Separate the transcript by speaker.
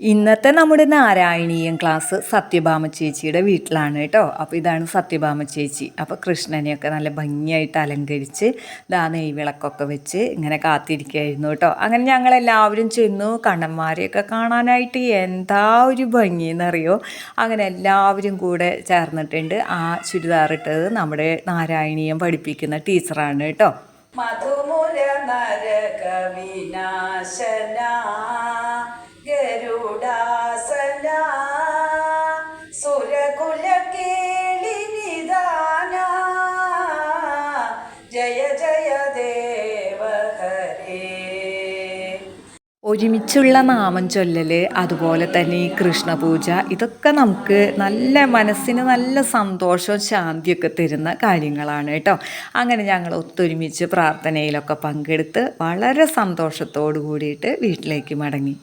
Speaker 1: ഇന്നത്തെ നമ്മുടെ നാരായണീയം ക്ലാസ് സത്യഭാമ ചേച്ചിയുടെ വീട്ടിലാണ് കേട്ടോ. അപ്പോൾ ഇതാണ് സത്യഭാമ ചേച്ചി. അപ്പോൾ കൃഷ്ണനെയൊക്കെ നല്ല ഭംഗിയായിട്ട് അലങ്കരിച്ച് ദാ നെയ്വിളക്കൊക്കെ വെച്ച് ഇങ്ങനെ കാത്തിരിക്കുകയായിരുന്നു കേട്ടോ. അങ്ങനെ ഞങ്ങളെല്ലാവരും ചെന്നു കണ്ണന്മാരെയൊക്കെ കാണാനായിട്ട് എന്താ ഒരു ഭംഗി എന്നറിയോ അങ്ങനെ എല്ലാവരും കൂടെ ചേർന്നിട്ടുണ്ട്. ആ ചുരിദാറിട്ടത് നമ്മുടെ നാരായണീയം പഠിപ്പിക്കുന്ന ടീച്ചറാണ് കേട്ടോ. മധുമുര നരക കേളിനിദാന ജയ ജയ ഒരുമിച്ചുള്ള നാമം ചൊല്ലൽ അതുപോലെ തന്നെ ഈ കൃഷ്ണപൂജ ഇതൊക്കെ നമുക്ക് നല്ല മനസ്സിന് നല്ല സന്തോഷവും ശാന്തിയൊക്കെ തരുന്ന കാര്യങ്ങളാണ് കേട്ടോ. അങ്ങനെ ഞങ്ങൾ ഒത്തൊരുമിച്ച് പ്രാർത്ഥനയിലൊക്കെ പങ്കെടുത്ത് വളരെ സന്തോഷത്തോടു കൂടിയിട്ട് വീട്ടിലേക്ക് മടങ്ങി.